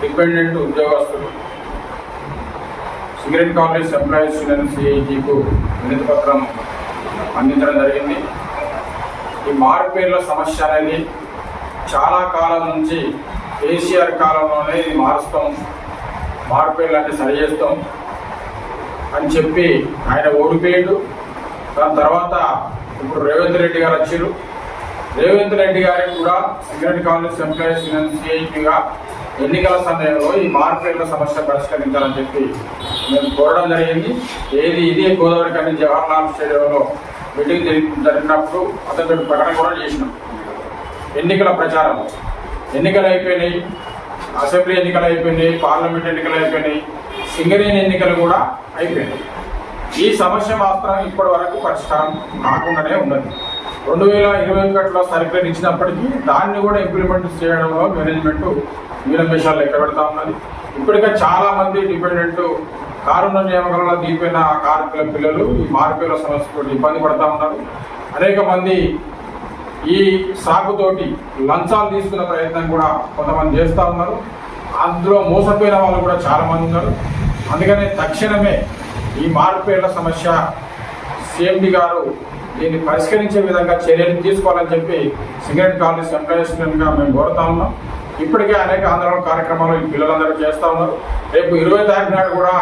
Dependent ఉద్యోగస్తులు. Cigarette college employees union సిఐటికు వినతి పత్రం అందించడం జరిగింది. ఈ మారుపేర్ల సమస్య అనేది చాలా కాలం నుంచి కేసీఆర్ కాలంలోనే ఇది మారుస్తాం. మారుపేర్లు అంటే సరి చేస్తాం అని చెప్పి ఆయన ఓడిపోయాడు. దాని తర్వాత ఇప్పుడు రేవంత్ రెడ్డి గారు వచ్చారు రేవంత్ రెడ్డి గారికి కూడా సిగరెట్ కాలేజ్ ఎంప్లాయీస్ యూనియన్ సిఐటిగా ఎన్నికల సమయంలో ఈ మార్కెట్ల సమస్య పరిష్కరించాలని చెప్పి మేము కోరడం జరిగింది. ఏది ఇది గోదావరి కానీ జవహర్లాల్ స్టేడియంలో మీటింగ్ జరిగినప్పుడు అతను ప్రకటన కూడా చేసినాం. ఎన్నికల ప్రచారం. ఎన్నికలు అయిపోయినాయి. అసెంబ్లీ ఎన్నికలు అయిపోయినాయి. పార్లమెంట్ ఎన్నికలు అయిపోయినాయి. సింగరేణి ఎన్నికలు కూడా అయిపోయినాయి. ఈ సమస్య మాత్రం ఇప్పటి వరకు పరిష్కారం కాకుండానే ఉన్నది. రెండు వేల ఇరవై ఒకటిలో సర్క్యులర్ ఇచ్చినప్పటికీ దాన్ని కూడా ఇంప్లిమెంట్ చేయడంలో మేనేజ్మెంట్ వీరమేషాలు లెక్క పెడతా ఉన్నది. ఇప్పటికే చాలా మంది డిపెండెంట్ కారుణ నియామకాలలో దిగిపోయిన ఆ కార్మికుల పిల్లలు ఈ మార్పుల సమస్యతో ఇబ్బంది పడతా ఉన్నారు. అనేక మంది ఈ సాగుతోటి లంచాలు తీసుకునే ప్రయత్నం కూడా కొంతమంది చేస్తూ ఉన్నారు. అందులో మోసపోయిన వాళ్ళు కూడా చాలామంది ఉన్నారు. అందుకనే తక్షణమే ఈ మార్పేళ్ళ సమస్య సిఎండి గారు దీన్ని పరిష్కరించే విధంగా చర్యలు తీసుకోవాలని చెప్పి సిగరెట్ కాలనీ సెంట్రల్గా మేము కోరుతా ఉన్నాం. ఇప్పటికే అనేక ఆందోళన కార్యక్రమాలు పిల్లలందరూ చేస్తూ ఉన్నారు. రేపు ఇరవై తారీఖు నాడు కూడా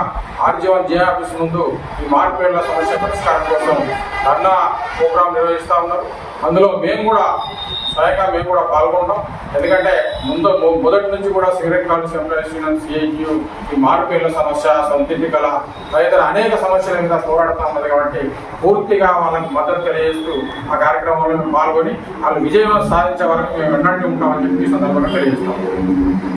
ఆర్జీవన్ జే ఆఫీస్ ముందు ఈ మార్పేళ్ళ సమస్య పరిష్కారం కోసం ధర్నా ప్రోగ్రాం నిర్వహిస్తూ ఉన్నారు. అందులో మేము కూడా స్వయంగా మేము కూడా పాల్గొంటాం. ఎందుకంటే ముందు మొదటి నుంచి కూడా సిగరెట్ కాలుష్యం ఎంప్లాయీస్ యూనియన్ ఈ మార్పేళ్ళ సమస్య సంతిథి కళ తదితర అనేక సమస్యల మీద పోరాడుతూ ఉన్నది కాబట్టి పూర్తిగా వాళ్ళకి మద్దతు తెలియజేస్తూ ఆ కార్యక్రమంలో పాల్గొని వాళ్ళు విజయం సాధించే వరకు మేము వెన్నట్టు ఉంటామని చెప్పి సందర్భంగా తెలియజేస్తాం.